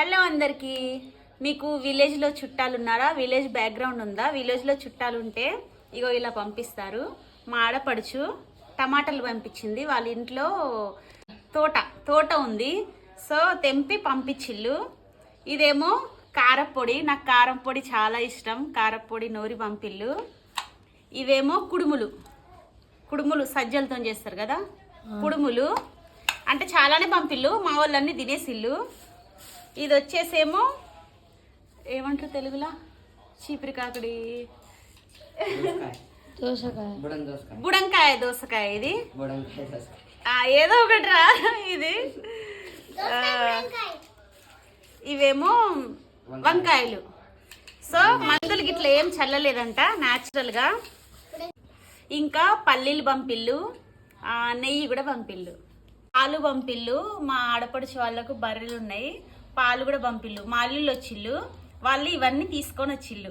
Hello అందరికీ. మీకు విలేజ్లో చుట్టాలు ఉన్నారా విలేజ్ బ్యాక్గ్రౌండ్ ఉందా? విలేజ్లో చుట్టాలు ఉంటే ఇగో ఇలా పంపిస్తారు. మా ఆడపడుచు టమాటాలు పంపించింది. వాళ్ళ ఇంట్లో తోట తోట ఉంది. సో తెంపి పంపించిల్లు ఇదేమో కారప్పొడి నాకు కారం పొడి చాలా ఇష్టం. కారప్పొడి నూరి పంపిల్లు ఇవేమో కుడుములు. కుడుములు సజ్జలతో చేస్తారు కదా? కుడుములు. అంటే చాలానే పంపిల్లు మా వాళ్ళన్నీ తినేసిల్లు ఇది వచ్చేసేమో ఏమంటారు తెలుగులా? చీపిరి కాకడి. బుడంకాయ దోసకాయ ఇది. ఏదో ఒకటిరా ఇది. ఆ, ఇవేమో వంకాయలు. సో మందులు గిట్ల ఏం చల్లలేదంట న్యాచురల్గా ఇంకా పల్లీలు పంపిల్లు ఆ, నెయ్యి కూడా పంపిల్లు. పాలు పంపిల్లు మా ఆడపడుచు వాళ్ళకు బర్రెలు ఉన్నాయి పాలు కూడా పంపిళ్ళు మా అల్లుళ్ళు వాళ్ళు ఇవన్నీ తీసుకొని వచ్చిళ్ళు